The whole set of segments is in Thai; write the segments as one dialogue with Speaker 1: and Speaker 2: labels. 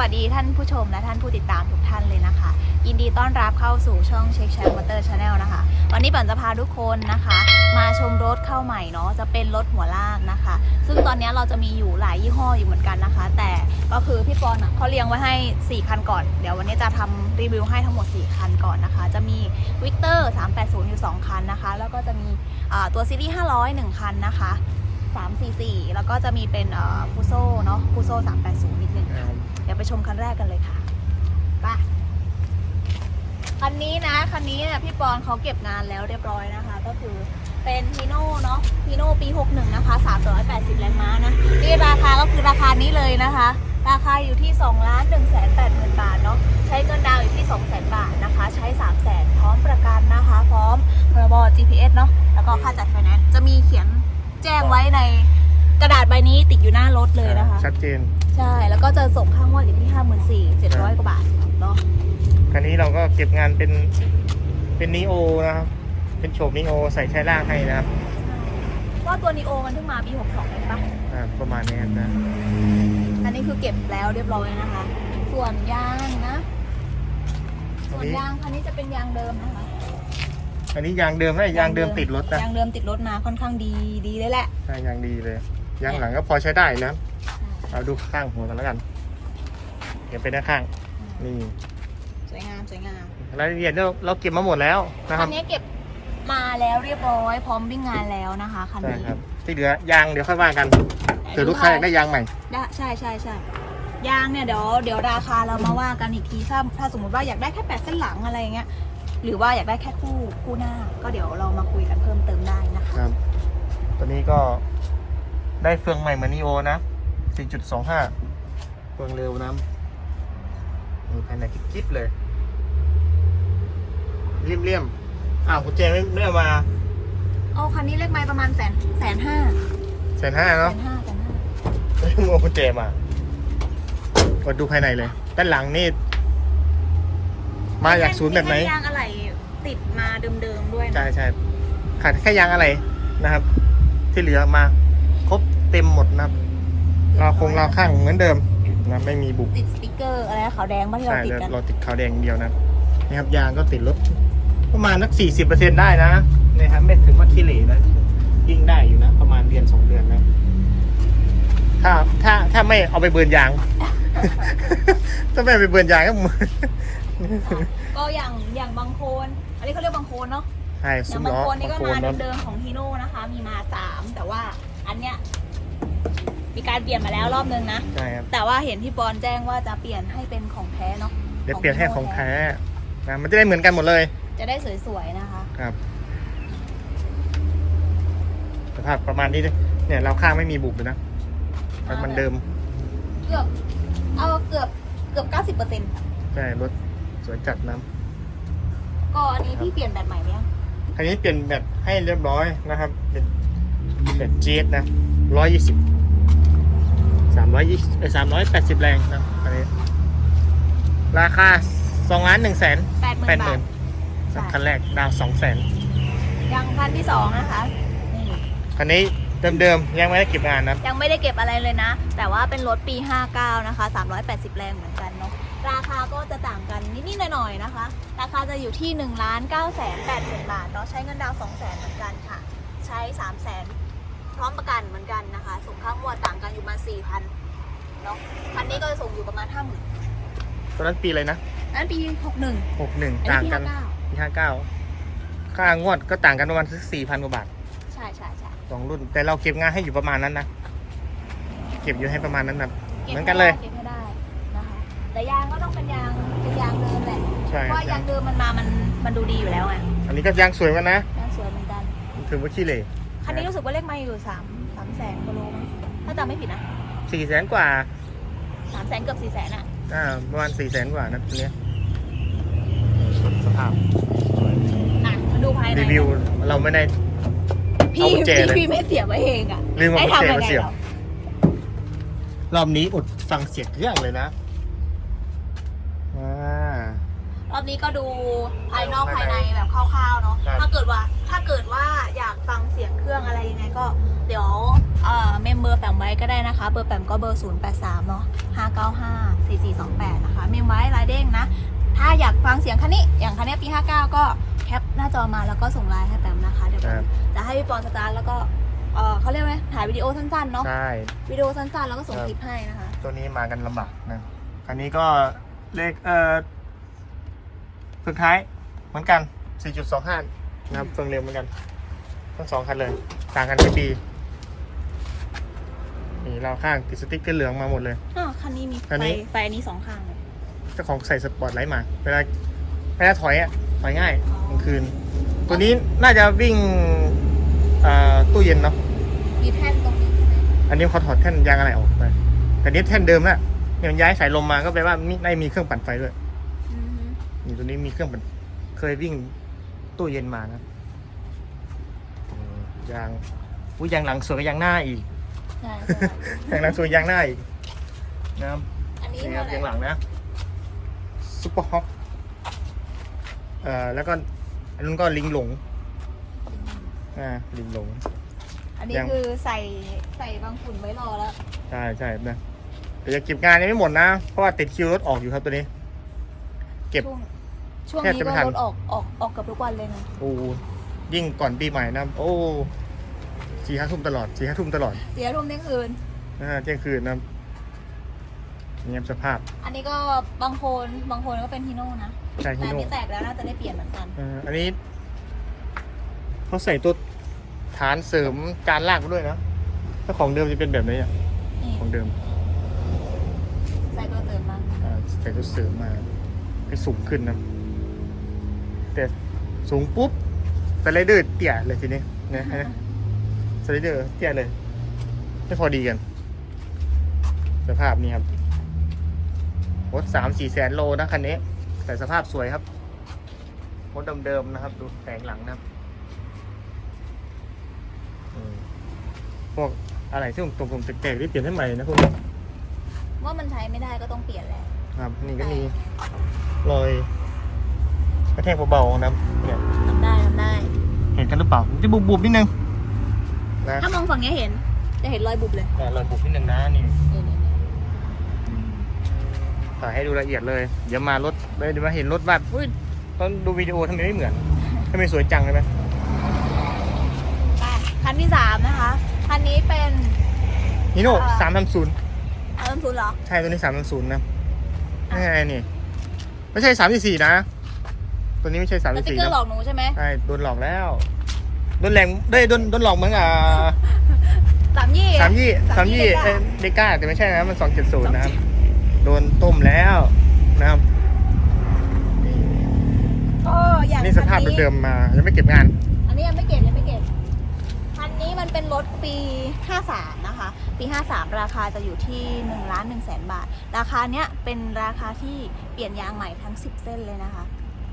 Speaker 1: วัสดีท่านผู้ชมและท่านผู้ติดตามทุกท่านเลยนะคะ ยินดีต้อนรับเข้าสู่ช่องเช็คแชร์มอเตอร์ชาแนลนะคะ วันนี้ปันจะพาทุกคนนะคะ มาชมรถเข้าใหม่เนาะจะเป็นรถหัวลากนะคะ ซึ่งตอนนี้เราจะมีอยู่หลายยี่ห้ออยู่เหมือนกันนะคะ แต่ก็คือพี่ปอนอะเขาเรียงไว้ให้ 4 คันก่อน เดี๋ยววันนี้จะทำรีวิวให้ทั้งหมด 4 คันก่อนนะคะ จะมีวิกเตอร์380 อยู่ 2 คันนะคะ แล้วก็จะมีตัวซีรีส์500 1 คันนะคะ344 แล้วก็จะมีเป็นฟูโซเนาะฟูโซ380 ไปชมคันแรกกันเลยค่ะไปคันนี้นะคันนี้เนี่ยพี่ปอนเขาเก็บงานแล้วเรียบร้อยนะคะ ก็คือเป็นพีโน่เนาะพีโน่ปี 61 นะคะ 380 แรงม้านะนี่ราคาก็คือราคานี้เลยนะคะ ราคาอยู่ที่2ล้าน1 8 0 0 0 บาทเนาะใช้เงินดาวอยู่ที่ 2 0 0 0 0 0บาทนะคะ ใช้3 0 0 0 0 0พร้อมประกันนะคะ พร้อมพรบ GPS เนาะแล้วก็ค่าจัดไฟแนนซ์จะมีเขียนแจ้งไว้ใน กระดาษใบนี้ติดอยู่หน้ารถเลยนะคะ
Speaker 2: ชัดเจน
Speaker 1: ใช่ แล้วก็จะส่งค่างวดอยู่ที่ห้าหมื่นสี่เจ็ดร้อยกว่าบาทเนาะ
Speaker 2: คันนี้เราก็เก็บงานเป็นเป็นนีโอนะครับ เป็นโฉมนีโอใส่ใช้ล่างให้นะครับ
Speaker 1: ว่าตัวนีโอมันเพิ่งมาปีหกสองเองปะ
Speaker 2: อ่าประมาณนี้นะ
Speaker 1: อันนี้คือเก็บแล้วเรียบร้อยนะคะ ส่วนยางนะ
Speaker 2: อั
Speaker 1: ส่
Speaker 2: น
Speaker 1: วน
Speaker 2: นี้
Speaker 1: ยางคันนี้จะเป็นยางเดิมนะคะ
Speaker 2: อันนี้ยางเดิมนะยางเดิมติดรถนะ
Speaker 1: ยางเดิมติดรถมาค่อนข้างดีดีเลยแหละ
Speaker 2: ใช่ยางดีเลย ยางหลังก็พอใช้ได้นะเราดูข้างหัวกันแล้วกันเก็บไปด้านข้าง นี่
Speaker 1: สวยงามสวยงาม
Speaker 2: รายละเอียดเราเราเก็บมาหมดแล้วนะค
Speaker 1: คั
Speaker 2: รับ
Speaker 1: นนี้เก็บมาแล้วเรียบร้อย พร้อมวิ่งงานแล้วนะคะคัน
Speaker 2: ใช่
Speaker 1: นี้
Speaker 2: ครับที่เหลือยางเดี๋ยวค่อยว่ากันเดี๋ยวลูกค้าอยากได้ยางใหม่
Speaker 1: ได้ใช่ใช่ใช่ยางเนี่ยเดี๋ยวเดี๋ยวราคาเรามาว่ากันอีกทีถ้าถ้าสมมติว่าอยากได้แค่แปดเส้นหลังอะไรอย่างเงี้ยหรือว่าอยากได้แค่คู่คู่หน้า ก็เดี๋ยวเรามาคุยกันเพิ่มเติมได้นะคะ
Speaker 2: ครับตัวนี้ก็ ได้เฟืองใหม่เหมือนนีโอนะ 4.25 เฟืองเร็วนะมีภายในกิ๊บๆเลยเลี่ยมๆอ้าวกุญแจไม่ไม่เอามา
Speaker 1: เอาคันนี้เลขไม้ประมาณแสนแสนห้า
Speaker 2: แสนห้า
Speaker 1: แส
Speaker 2: เนาะ
Speaker 1: นห้าแสนห้า
Speaker 2: ไม่ต้องเอากุญแจมากดดูภายในเลย ด้านหลังนี่ มาจากศูนย์แบบไหน
Speaker 1: ยางอะไรติดมาเดิมๆด้วยนะ
Speaker 2: ใช่ใช่ขาดแค่ยางอะไรนะครับ ที่เหลือมาครบ เต็มหมดนะครับเราคงเราข้างเหมือนเดิมนะไม่มีบุบ
Speaker 1: ติดสติกเกอร์อะไรนะขาวแดงบ้านที่เรา
Speaker 2: ใช่
Speaker 1: ติดกัน
Speaker 2: เราติดขาวแดงอย่างเดียวนะนี่ครับยางก็ติดลบประมาณนักสี่สิบเปอร์เซ็นได้นะนี่ครับไม่ถึงว่าขี้เหร่นะยิ่งได้อยู่นะ ประมาณเดือนสองเดือนนะถ้าถ้าถ้าไม่เอาไปเบิร์นยาง ถ้าไม่เอาไปเบิร์นยางก็มือ
Speaker 1: ก็อย่างอย่างบางโคนอันนี้เขาเรียกบางโคนเนาะ
Speaker 2: ใช่
Speaker 1: อ
Speaker 2: ซุ้
Speaker 1: ย่ามงบาง
Speaker 2: ล้อ
Speaker 1: โคนนี่ก็
Speaker 2: บางโคน
Speaker 1: มา
Speaker 2: เนาะ
Speaker 1: เดิมๆของฮีโน่นะคะ มีมาสามแต่ว่าอันเนี้ย มีการเปลี่ยนมาแล้วรอบนึงนะ
Speaker 2: ใช่ครับ
Speaker 1: แต่ว่าเห็นพี่ปอนแจ้งว่าจะเปลี่ยนให้เป็นของแท้เนาะ
Speaker 2: เดี๋ยวเปลี่ยนให้ของแท้นะมันจะได้เหมือนกันหมดเลย
Speaker 1: จะได้สวยๆนะคะ
Speaker 2: ครับสภาพประมาณนี้เลยเนี่ยเราข้างไม่มีบุบเลยนะมันเดิม
Speaker 1: เกือบเอาเกือบเกือบเก้าสิบเปอร์เซ็นต์
Speaker 2: ใช่รถสวยจัดนะ
Speaker 1: ก็อันนี้พี่เปลี่ยนแบตใหม่ไหมยัง
Speaker 2: คันนี้เปลี่ยนแบตให้เรียบร้อยนะครับเป็นแบตเจนะร้อยยี่สิบ สามร้อยยี่สามร้อยแปดสิบแรงนะอันนี้ ราคาสองล้านหนึ่งแสน
Speaker 1: แปดหมื่
Speaker 2: แป
Speaker 1: น
Speaker 2: ดห
Speaker 1: บา
Speaker 2: มื่
Speaker 1: ท
Speaker 2: นคันแรกดาวสองแสน
Speaker 1: ยังคันที่สองนะคะนี่
Speaker 2: คันนี้เดิมๆ ยังไม่ได้เก็บงานนะ
Speaker 1: ยังไม่ได้เก็บอะไรเลยนะ แต่ว่าเป็นรถปี 59 นะคะ 380 แรงเหมือนกันเนาะราคาก็จะต่างกันนิดๆหน่อยๆนะคะ ราคาจะอยู่ที่1นึ่งล้านเก้าแสนแปดหมื่นบาทเนาะใช้เงินดาวน์สองแสนเหมือนกันค่ะ ใช้ 3 0 0แสน พร้อมประกันเหมือนกันนะคะ ส่งค่างวดต่างกันอยู่ประมาณ4พันเนาะคันนี้ก็จะส่งอยู่ประมาณ5 0,000ื่น
Speaker 2: ตอนนั้นปีอะไรนะ
Speaker 1: นั้นปี61
Speaker 2: หกหนึ่ง
Speaker 1: อันนี้
Speaker 2: ต่าง
Speaker 1: ปี
Speaker 2: กัน
Speaker 1: 59
Speaker 2: ปีห้าเก้าค่างวดก็ต่างกันประมาณสักสี่พันกว่าบาท
Speaker 1: ใช่ใช่ใช่
Speaker 2: สองรุ่น แต่เราเก็บงานให้อยู่ประมาณนั้นนะ เก็บอยู่ให้ประมาณนั้นนะ
Speaker 1: ก็บ
Speaker 2: เหมือนกันเลย
Speaker 1: เก็บให้ได้นะคะแต่ยางก็ต้องเป็นยางเป็นยางเดิมแหละ
Speaker 2: ใช่
Speaker 1: เพราะว่ายางเดิมมันมามันมันดูดีอยู่แล้วไง
Speaker 2: อันนี้ก็ยางสวยกันนะ
Speaker 1: ยางสวยเหมือนกัน
Speaker 2: ถือว่าขี้เหร่
Speaker 1: คันนี้รู้สึกว่าเลขไม่อยู่สามสามแสนกิโลมั้งถ้าจำไม่ผิดนะ
Speaker 2: สี่แสนกว่า
Speaker 1: สามแสนเกือบสี่แสนอะ
Speaker 2: อ่าประมาณสี่แสนกว่านะตัวเนี้ยสภาพ
Speaker 1: อะมาดูภายใน
Speaker 2: รีวิวเราไม่ได้
Speaker 1: พี่
Speaker 2: เอากุญแจเลย
Speaker 1: พี่ไม่เสียบไว้เองอะ
Speaker 2: ลืมเอา
Speaker 1: ให้
Speaker 2: กุญแจ
Speaker 1: ทำยัง
Speaker 2: มา
Speaker 1: ไง
Speaker 2: เสียบ
Speaker 1: เรา
Speaker 2: รอบนี้อดฟังเสียงเครื่องเลยนะอ่าร
Speaker 1: อบนี้ก็ดูภายนอกภายในแบบคร่าวๆเนาะ
Speaker 2: ครับ
Speaker 1: ถ้าเกิดว่าถ้าเกิดว่าอยากฟังเสียงเครื่องอะไรยังไงก็เดี๋ยวเอ่อเมมเบอร์แปมไว้ก็ได้นะคะ เบอร์แปมก็เบอร์ 0 8 3 เนาะ595 4428 นะคะ เมมไว้รายเด้งนะ ถ้าอยากฟังเสียงคันนี้ อย่างคันนี้ปี 59 ก็แคปหน้าจอมาแล้วก็ส่งไลน์ให้แปมนะคะ เดี๋ยวแป
Speaker 2: ครั
Speaker 1: ม
Speaker 2: บ
Speaker 1: จะให้พี่ปอนสตาร์ทแล้วก็เออเขาเรียกว่าไงถ่ายวิดีโอสั้นๆเนาะ
Speaker 2: ใช่
Speaker 1: วิดีโอสั้นๆแล้วก็ส่ง
Speaker 2: ครับ
Speaker 1: คลิปให้นะคะ
Speaker 2: ตัวนี้มากันลำบากนะ คันนี้ก็เลขเอ่อ สุดท้ายเหมือนกัน 4.25 นะครับเฟืองเร็วเหมือนกัน ทั้งสองคันเลย ต่างกันแค่ปีนี่เราข้างติดสติ๊กเกอร์เหลืองมาหมดเลย
Speaker 1: อ้าวคันนี้มี
Speaker 2: คัน
Speaker 1: ไฟ
Speaker 2: นี้
Speaker 1: ไฟอันนี้สองข้างเลย
Speaker 2: เจ้าของใส่สปอร์ตไลท์มา เวลาเวลาถอยอะถอยง่ายกลางคืน ตัวนี้น่าจะวิ่งอ่าตู้เย็นเนาะ
Speaker 1: มีแท่นตรงนี้ใช่ไหม
Speaker 2: อันนี้เขาถอดแท่นยางอะไรออกไป แต่นี้แท่นเดิมแล้วเนี่ยมันย้ายสายลมมาก็แปลว่ามีได้มีเครื่องปั่นไฟด้วย
Speaker 1: อือฮึ
Speaker 2: นี่ตัวนี้มีเครื่องปั่นเคยวิ่งตู้เย็นมานะอืมยางอุ้ยยางหลังสวยกับยางหน้าอีก
Speaker 1: ใช่ใช่
Speaker 2: ยางหลังสวยยางหน้าอีกนะครับ
Speaker 1: อันนี้
Speaker 2: นี่ครับ
Speaker 1: เท่าไหร่
Speaker 2: ยางหลังนะซุปเปอร์ฮอคเอ่อแล้วก็อันนั้นก็ลิงหลงอ่าลิงหลง
Speaker 1: อันนี้
Speaker 2: ยัง
Speaker 1: คือใส่ใส่บางฝุ่นไว้รอแล้ว
Speaker 2: ใช่ใช่นะแต่จะเก็บงานยังไม่หมดนะ เพราะว่าติดคิวรถออกอยู่ครับตัวนี้ เก็บ
Speaker 1: ช่วงช่วง
Speaker 2: แทบ
Speaker 1: นี้
Speaker 2: จะไม่
Speaker 1: ก็
Speaker 2: ทัน
Speaker 1: รถออกออกออกเกับทุกวันเลยนะ
Speaker 2: โอ้ยิ่งก่อนปีใหม่นะโอ้สี่ห้าทุ่มตลอดสี่ห้าทุ่มตลอด
Speaker 1: เสียทุ่มเที่ยงคืน
Speaker 2: นะฮะเที่ยงคืนนะครับนี่ครับสภาพ
Speaker 1: อันนี้ก็บางคนบางคนก็เป็นฮีโน่นะ
Speaker 2: ใช่
Speaker 1: แต่
Speaker 2: ฮิ
Speaker 1: อัน
Speaker 2: โน่
Speaker 1: นี้แตกแล้วน่าจะได้เปลี่ยนเหมือนกัน
Speaker 2: เอ่ออันนี้เขาใส่ตัวฐานเสริมการลากมาด้วยนะถ้าของเดิมจะเป็นแบบนี้อะ
Speaker 1: นี่
Speaker 2: ของเดิม
Speaker 1: ใส่ตัวเติมมา
Speaker 2: อ่าใส่ตัวเสริมมาให้สูงขึ้นนะ แต่สูงปุ๊บสไลเดอร์เตี้ยเลยทีนี้นะฮะสไลเดอร์เตี้ยเลย ไม่พอดีกัน สภาพนี้ครับรถสามสี่แสนโลนะคันนี้ แต่สภาพสวยครับรถเดิมๆนะครับ ดูแสงหลังนะครับอืมพวกอะไรที่ตรงๆแตกๆที่เปลี่ยนให้ใหม่นะพวกนี้
Speaker 1: ว่ามันใช้ไม่ได้ก็ต้องเปลี่ยนแหละ
Speaker 2: ครับ นี่ก็มีรอยก ระแทกเบาๆนะครับเนี่ย
Speaker 1: ทำได้ทำได้
Speaker 2: เห็นกันหรือเปล่ามันจะบุบๆนิดนึงนะ
Speaker 1: ถ้ามองฝั่งนี้เห็น จะเห็นรอยบุบเลย
Speaker 2: แต่รอยบุบนิดนึงนะนี่
Speaker 1: นี่นี่นี่
Speaker 2: ถ่ายให้ดูละเอียดเลย เดี๋ยวมารถเดี๋ยวมาเห็นรถบัสอุ้ยตอนดูวิดีโอทำไมไม่เหมือนทำไมสวยจังเลยไหม
Speaker 1: ไปคันที่สามนะคะ คันนี้เป็น
Speaker 2: ฮิโน่
Speaker 1: อ่า
Speaker 2: สามทำศูนย์
Speaker 1: เริ่มทุนเหรอ
Speaker 2: ใช่ตัวนี้สามทำศูนย์นะนี่ไงนี่ ไม่ใช่สามสี่นะ ตัวนี้ไม่ใช่สาม
Speaker 1: สติ๊ก
Speaker 2: สี่
Speaker 1: เกอร์หล
Speaker 2: นะ
Speaker 1: อกหนูใช่ไหม
Speaker 2: ใช่โดนหลอกแล้วโดนแรงได้ยโดนโดนหลอกเหมือนอ่า
Speaker 1: สามยี่
Speaker 2: สามยี่สามยี่
Speaker 1: เด็ก
Speaker 2: เดก้าแต่ไม่ใช่นะมันสองเจ็ดศูนย์นะครับ โดนต้มแล้วนะครับ
Speaker 1: ก็อย่าง
Speaker 2: นี่สภาพ
Speaker 1: คันนี้
Speaker 2: เดิมๆมายังไม่เก็บงาน
Speaker 1: อันนี้ยังไม่เก็บยังไม่เก็บคันนี้มันเป็นรถปี 53 นะคะ ปี 53 ราคาจะอยู่ที่1ล้าน1แสนบาท ราคาเนี้ยเป็นราคาที่เปลี่ยนยางใหม่ทั้ง 10 เส้นเลยนะคะ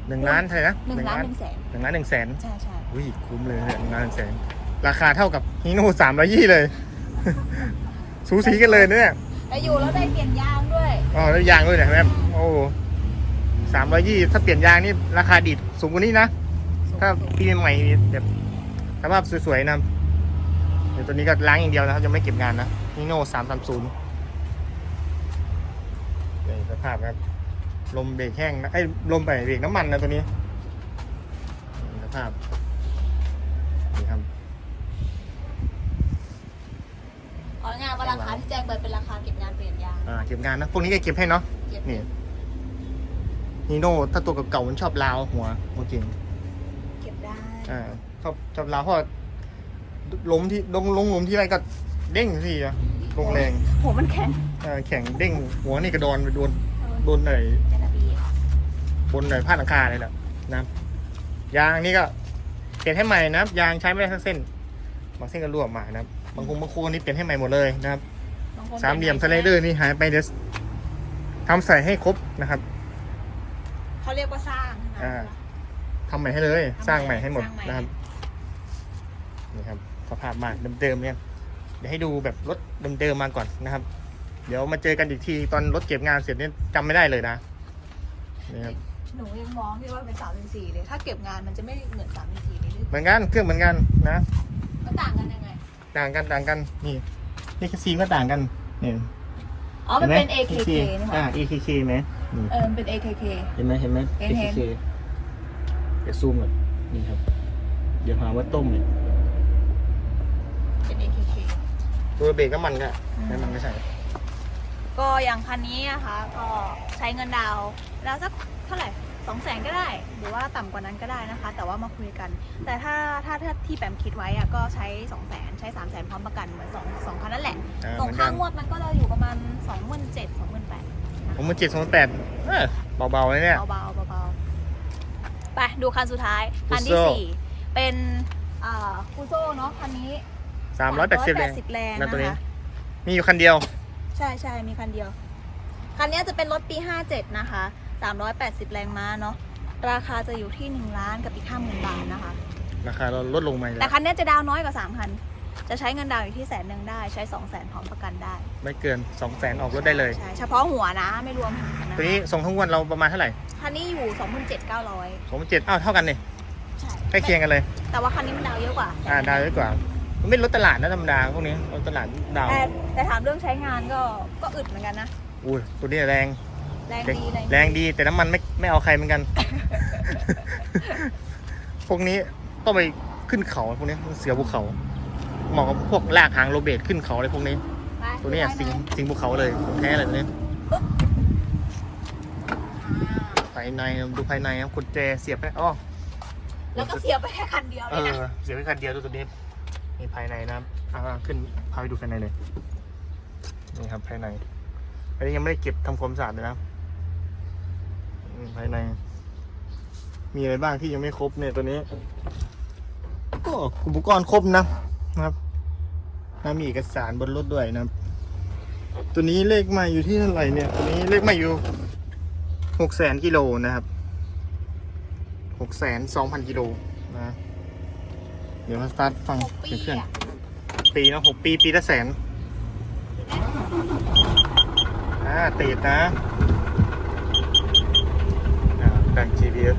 Speaker 2: หนึ่งล้านเท่าไหร่นะ
Speaker 1: 1ล้าน1แสน
Speaker 2: หนึ่งล้านหนึ่งแสน
Speaker 1: ใช่ใช่
Speaker 2: อุ้ยคุ้มเลยเนี่ยหนึ่งล้านหนึ่งแสนราคาเท่ากับฮีโน่สามร้อยี่เลย สูสีกันเลยนะเนี่ย
Speaker 1: แต่อยู่แล้วได้เปลี่ยนยางด้วย
Speaker 2: อ๋อแล้วยางด้วยนะแม่โอ้สามร้อยี่ถ้าเปลี่ยนยางนี่ราคาดีดสูงกว่านี้นะถ้าปีใหม่ๆแบบสภาพสวยๆนะเดี๋ยวตัวนี้ก็ล้างอย่างเดียวนะครับยังไม่เก็บงานนะฮีโน่สามสามศูนย์นี่สภาพครับ ลมเบรกแห้งนะไอ้ยลมไปเบรกน้ำมันนะตัวนี้นี่สภาพนี่ครับ
Speaker 1: เอางานว่าราคาที่แจ้งไปเป็นราคาเก็บงานเปลี่ยนยาง
Speaker 2: อ่าเก็บงานนะพวกนี้ก็เก็บให้เนาะ
Speaker 1: เก็บ
Speaker 2: นี่ฮีโน่ถ้าตัวเก่าๆมันชอบลาวหัวหัวเก่ง
Speaker 1: เก็บได้
Speaker 2: อ่าชอบชอบลาวเพราะล้มที่ลงลงล้มที่ไรก็เด้งสิอะลงแรง
Speaker 1: หัวมันแข็ง
Speaker 2: เอ่อแข็งเด้งหัวนี่กระดอนไปโดน โดนไหน
Speaker 1: เป็นระเบียบบ
Speaker 2: นไหนพาดหลังคาเลยแหละนะยางนี่ก็เปลี่ยนให้ใหม่นะครับ ยางใช้ไม่ได้ทั้งเส้น บางเส้นก็รั่วมานะครับบางคงบางโคนนี่เปลี่ยนให้ใหม่หมดเลยนะครับ
Speaker 1: บงคน
Speaker 2: สามเหลี่ยมสไลเดอร์นี่หายไปเดี๋ยวทำใส่ให้ครบนะครับ
Speaker 1: เขาเรียกว่าสร้างใช่ไหม
Speaker 2: อ่า ทำใหม่ให้เลย สร้างใหม่ให้หมด
Speaker 1: สร้างใหม่
Speaker 2: นะครับ นี่ครับสภาพบ้านเดิมๆเนี่ย เดี๋ยวให้ดูแบบรถเดิมๆมาก่อนนะครับ เดี๋ยวมาเจอกันอีกทีตอนรถเก็บงานเสร็จเนี่ยจำไม่ได้เลยนะนี่ครับ
Speaker 1: หนูยังมองที่ว่าเป็นสามเป็นสี่เลย ถ้าเก็บงานมันจะไม่เหมือนสามเป็นสี่เลยหรือ
Speaker 2: เหมือนกันเครื่องเหมือนกันนะ
Speaker 1: มันต่างกันยังไง
Speaker 2: ต่างกันต่างกันนี่นี่ซีก็ต่างกันเนี่ย
Speaker 1: อ๋อ มันเป็น
Speaker 2: ห็ไห
Speaker 1: AKK นี่ห
Speaker 2: อ่า
Speaker 1: ว่า
Speaker 2: AKK ไหมนี่
Speaker 1: เออมันเป็น AKK
Speaker 2: เห็นไหมเห็นไหม
Speaker 1: เห็นเห็น
Speaker 2: AKK เดี๋ยวซูมก่อนนี่ครับ เดี๋ยวหาว่าต้มเนี่ย
Speaker 1: เป็น AKK
Speaker 2: ตัวเบรกน้ำมันก็
Speaker 1: อืม
Speaker 2: น้ำมันไม่ใช่
Speaker 1: ก็อย่างคันนี้นะคะก็ใช้เงินดาวน์ดาวน์สักเท่าไหร่สองแสนก็ได้ หรือว่าต่ำกว่านั้นก็ได้นะคะ แต่ว่ามาคุยกัน แต่ถ้าถ้าถ้าที่แปมคิดไว้อะก็ใช้2 0 0แสนใช้3 0 0แสนพร้อมประกันเหมือนสองสองคันนั่นแหละ
Speaker 2: อ่า
Speaker 1: ส่ง
Speaker 2: เหมือน
Speaker 1: ค่า
Speaker 2: กัน
Speaker 1: งวดมันก็จะอยู่ประมาณ2 7 0 0 0 2 8 0 0
Speaker 2: ผมมันเจ็ดสองแปดเบาๆเลยเนี่ย
Speaker 1: เบาๆเบาๆไปดูคันสุดท้าย คันที่
Speaker 2: Fuso
Speaker 1: สี่เป็นอ่าคูโซ่เนาะคันนี้
Speaker 2: สามร้อยแปดสิบแรง
Speaker 1: 380แรง
Speaker 2: นะ
Speaker 1: นะ
Speaker 2: ตัวนี้
Speaker 1: คะ
Speaker 2: มีอยู่คันเดียว
Speaker 1: ใช่ใช่มีคันเดียว คันนี้จะเป็นรถปี 57 นะคะ 380 แรงม้าเนาะ ราคาจะอยู่ที่ 1 ล้านกับอีก50,000 บาทนะคะ
Speaker 2: ราคาเราลดลงมาอยู่
Speaker 1: แต่
Speaker 2: แล้ว
Speaker 1: คันนี้จะดาวน์น้อยกว่า 3 คัน จะใช้เงินดาวน์อยู่ที่แสนหนึ่งได้ ใช้ 2 0 0แสนพร้อมประกันได้
Speaker 2: ไม่เกินสองแสนออกรถได้เลย
Speaker 1: ใช่ เฉพาะหัวนะ ไม่รวมหางนะ
Speaker 2: ตัวนี้ส่งทั้งวันเราประมาณเท่าไหร่
Speaker 1: คันนี้อยู่ 27,900
Speaker 2: สองพันเจ็ดอ้าวเท่ากันเนี่ย
Speaker 1: ใช่
Speaker 2: ใกล้เคียงกันเลย
Speaker 1: แต่ว่าคันนี้มันดาวน์เยอะกว่า
Speaker 2: อ่าดาวเยอะกว่า มันไม่รถตลาดนะธรรมดาพวกนี้รถตลาดดาว
Speaker 1: แต่แต่ถามเรื่องใช้งานก็ก็อึดเหมือนกันนะ
Speaker 2: อุ้ยตัวนี้แรง
Speaker 1: แรงดีแรง
Speaker 2: แรงดีแต่น้ำมันไม่ไม่เอาใครเหมือนกัน พวกนี้ต้องไปขึ้นเขาพวกนี้เสือภูเขาเหมาะกับพวกลากหางโรเบตขึ้นเขาอะไรพวกนี้
Speaker 1: ไป
Speaker 2: ตัวนี้อะ
Speaker 1: ไป
Speaker 2: สิง
Speaker 1: ไหน
Speaker 2: สิงภูเขาเลยของแท้เลยตัวนี้
Speaker 1: อ่า
Speaker 2: ภายในดูภายในครับกุญแจเสียบไปอ๋อ
Speaker 1: แล้วก็เสียบไปแค่คันเดียว
Speaker 2: เอ
Speaker 1: เลย
Speaker 2: อ
Speaker 1: นะ
Speaker 2: เสียบไปคันเดียวดูตัวนี้ นี่ภายในนะครับอ่าขึ้นพาไปดูภายในเลย นี่ครับภายใน อันนี้ยังไม่ได้เก็บทำความสะอาดเลยนะภายใน มีอะไรบ้างที่ยังไม่ครบเนี่ยตัวนี้ ก็อุปกรณ์ครบนะนะครับนะมีเอกสารบนรถด้วยนะครับ ตัวนี้เลขใหม่อยู่ที่เท่าไหร่เนี่ย ตัวนี้เลขใหม่อยู่หกแสนกิโลนะครับหกแสนสองพันกิโล เดี๋ยวมาสตาร์ทฟัง
Speaker 1: หกปี
Speaker 2: เครื่อง
Speaker 1: อะ
Speaker 2: ปีเนาะหกปี ปีละแสน อ่าติดนะอ่าดัง GPS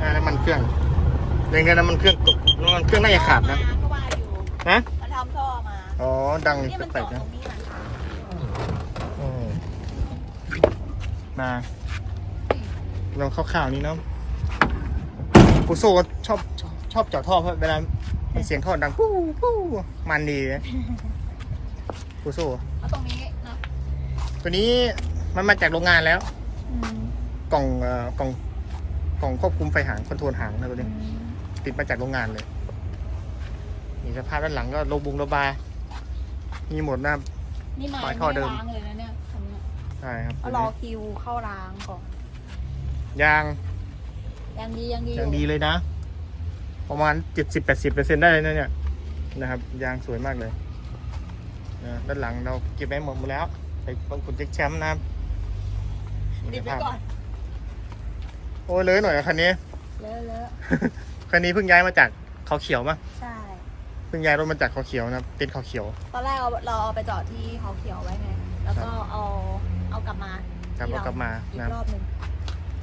Speaker 2: อ่าน้ำมันเครื่องเรียนกันน้ำมันเครื่องตกน้ำมันเครื่องน่าจะขาดนะ
Speaker 1: ก็ว่าอยู่
Speaker 2: ฮะ
Speaker 1: มันทำท่อมา
Speaker 2: อ๋อ ดัง
Speaker 1: นี่มัน
Speaker 2: แปล
Speaker 1: เจาะ
Speaker 2: กๆ
Speaker 1: ต
Speaker 2: นะ
Speaker 1: รงนี้นะคะ
Speaker 2: อืมมาลองคร่าวๆนี้เนาะปูโซชอบชอบชอบเจาะท่อเพราะเวลาเสียงท่อดังปู้ปู้มันดีนะปูโซ
Speaker 1: เอาตรงนี้เนาะ
Speaker 2: ตัวนี้มันมาจากโรงงานแล้ว
Speaker 1: อืม
Speaker 2: กล่องเอ่อกล่องกล่องควบคุมไฟหางคอนโทรลหางนะตัว
Speaker 1: อื
Speaker 2: นี้
Speaker 1: ม
Speaker 2: ติดมาจากโรงงานเลย มีสภาพด้านหลังก็โลบุงโลบาย มีหมดนะครับ
Speaker 1: นี่มา
Speaker 2: ปล่อยท่อเดิม
Speaker 1: ไล้างเลยนะเนี่ยคันเนี้ย
Speaker 2: ใช่ครับ
Speaker 1: เอารอคิวเข้าล้างก่อน
Speaker 2: ยาง
Speaker 1: ยังดียังดีอ
Speaker 2: ยัง
Speaker 1: ยู่
Speaker 2: ดีเลยนะ ประมาณเจ็ดสิบแปดสิบเปอร์เซ็นได้เลยนะเนี่ยนะครับ ยางสวยมากเลยนะด้านหลังเราเก็บไว้หมดหมดแล้วใส่กล่องกุญแจแชมป์นะครับ
Speaker 1: ติดไว้ก่อน
Speaker 2: โอ้ยเลยหน่อยอะคันนี้
Speaker 1: เลอะเลอะ
Speaker 2: คันนี้เพิ่งย้ายมาจากเขาเขียวมั้ง
Speaker 1: ใช่
Speaker 2: เพิ่งย้ายรถมาจากเขาเขียวนะครับเต็นท์เขาเขียว
Speaker 1: ตอนแรกเราเราเอาไปจอดที่เขาเขียวไว้ไง แล้วก็เอาเอากลับมาก
Speaker 2: ลับ
Speaker 1: ที่
Speaker 2: รถ
Speaker 1: เก
Speaker 2: ลับมา
Speaker 1: อีก
Speaker 2: นะครับ
Speaker 1: รอบหนึ่ง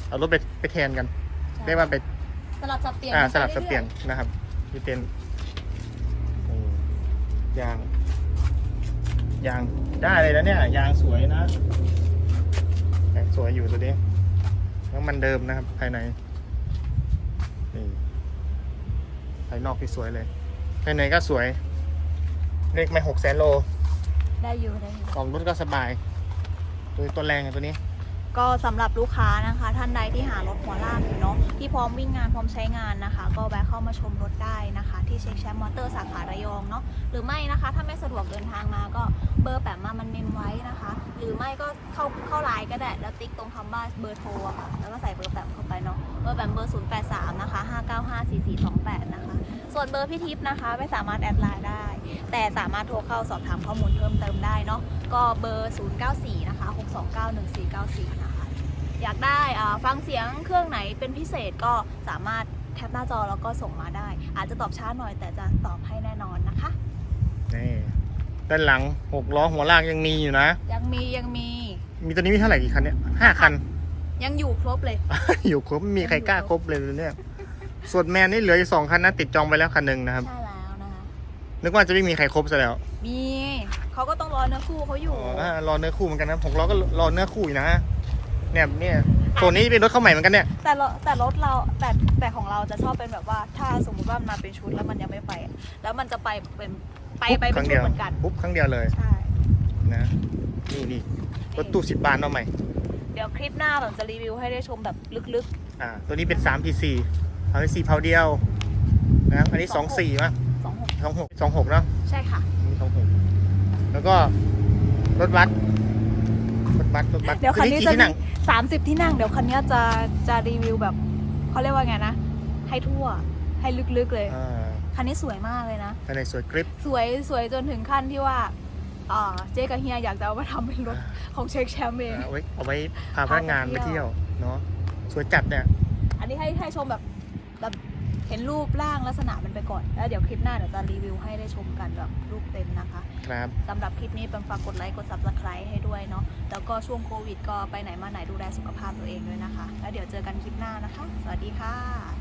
Speaker 2: เอารถไปไปแทนกัน
Speaker 1: ใช่
Speaker 2: เรียกว่าไป
Speaker 1: สลับสับเปลี่ยน
Speaker 2: อ่า
Speaker 1: กัน
Speaker 2: สลับ
Speaker 1: ไป
Speaker 2: สับเปลี่ยน
Speaker 1: รื่อ
Speaker 2: นะครับที่เป็นอืมยางยางได้เลยนะเนี่ยยางสวยนะยางสวยอยู่ตัวนี้แล้วมันเดิมนะครับ ภายในนี่ภายนอกที่สวยเลย ภายในก็สวย เลขไม่หกแสนโล
Speaker 1: ๆได้อยู่ได้อยู่
Speaker 2: ออกรถก็สบาย ตัวตัวแรงอะตัวนี้
Speaker 1: ก็สำหรับลูกค้านะคะ ท่านใดที่หารถหัวลากอยู่เนาะที่พร้อมวิ่งงานพร้อมใช้งานนะคะ ก็แวะเข้ามาชมรถได้นะคะ ที่เช็คแชมป์มอเตอร์สาขาระยองเนาะหรือไม่นะคะ ถ้าไม่สะดวกเดินทางมาก็เบอร์แปะมามันเมมไว้นะคะ หรือไม่ก็เข้าเข้าไลน์ก็ได้แล้วติ๊กตรงคำว่าเบอร์โทรค่ะแล้วก็ใส่เบอร์แปมเข้าไปเนาะเบอร์แปมเบอร์083นะคะ5954428นะคะส่วนเบอร์พี่ทิพย์นะคะไม่สามารถแอดไลน์ได้ แต่สามารถโทรเข้าสอบถามข้อมูลเพิ่มเติมได้เนาะก็เบอร์ 094 นะคะ 6291494 นะคะ อยากได้อ่าฟังเสียงเครื่องไหนเป็นพิเศษก็สามารถแคปหน้าจอแล้วก็ส่งมาได้ อาจจะตอบช้าหน่อยแต่จะตอบให้แน่นอนนะคะ
Speaker 2: นี่ด้านหลังหกล้อหัวลากยังมีอยู่นะ
Speaker 1: ยังมียังมี
Speaker 2: มีตัวนี้มีเท่าไหร่กี่คันเนี่ยห้าคัน
Speaker 1: ยังอยู่ครบเลย
Speaker 2: อยู่ครบไม่มีใครกล้าครบเลยเนี่ยส่วนแมนนี่เหลืออยู่สองคันนะติดจองไปแล้วคันหนึ่งนะครับ
Speaker 1: ใช่แล้วนะคะ
Speaker 2: นึกว่าจะไม่มีใครครบซะแล้ว
Speaker 1: มีเขาก็ต้องรอเนื้อคู่เขาอยู่
Speaker 2: อ๋ออ่ารอเนื้อคู่เหมือนกันนะหกล้อก็รอเนื้อคู่อยู่นะเนี่ยเนี่ยตัวนี้เป็นรถเข้าใหม่เหมือนกันเนี่ย
Speaker 1: แต่รถแต่รถเราแต่แต่ของเราจะชอบเป็นแบบว่า ถ้าสมมติว่ามันมาเป็นชุดแล้วมันยังไม่ไปอะแล้วมันจะไปเป็นไปไป
Speaker 2: ค
Speaker 1: เป็น
Speaker 2: รั้ง
Speaker 1: ชุ
Speaker 2: เดี
Speaker 1: ด
Speaker 2: ยว
Speaker 1: เหมือนกัน
Speaker 2: ปุ๊บครั้งเดียวเลย
Speaker 1: ใช่
Speaker 2: นะนี่นี่รถตู้สิบบานเอาใหม่
Speaker 1: เดี๋ยวคลิปหน้าแบบจะรีวิวให้ได้ชมแบบลึก
Speaker 2: อ่าตัวนี้เป็นสามพีซีเอาไปสี่เผาเดียวนะครับอันนี้สองสี่มั้ย
Speaker 1: ๆ สองหก
Speaker 2: สองหกสองหกเนาะ
Speaker 1: ใช่ค่ะ
Speaker 2: มีสองหกแล้วก็รถบัสรถบัสรถบัส
Speaker 1: เดี๋ยวคันนี้
Speaker 2: กี่
Speaker 1: จะ
Speaker 2: ที่นั่ง
Speaker 1: สามสิบที่นั่งเดี๋ยวคันนี้จะจะรีวิวแบบเขาเรียกว่าไงนะ ให้ทั่วให้ลึกๆเลย
Speaker 2: อ่า
Speaker 1: คันนี้สวยมากเลยนะ
Speaker 2: ภายในสวยกริป
Speaker 1: สวยสวยจนถึงขั้นที่ว่าอ่าเจ๊กับเฮียอยากจะเอามาทำเป็นรถของเช็คแชมป์เอง
Speaker 2: เอาไว้เอาไว้พาพนักงานไป
Speaker 1: พาไปเที่
Speaker 2: เที่ย
Speaker 1: ยวว
Speaker 2: เนาะสวยจัดเนี่ย
Speaker 1: อันนี้ให้ให้ชมแบบแบบ เห็นรูปร่างลักษณะมันไปก่อนแล้วเดี๋ยวคลิปหน้าเดี๋ยวจะรีวิวให้ได้ชมกันแบบรูปเต็มนะคะ
Speaker 2: ครับ
Speaker 1: สำหรับคลิปนี้เป็นฝากกดไลค์กด subscribe ให้ด้วยเนาะแล้วก็ช่วงโควิดก็ไปไหนมาไหนดูแลสุขภาพตัวเองด้วยนะคะ แล้วเดี๋ยวเจอกันคลิปหน้านะคะ สวัสดีค่ะ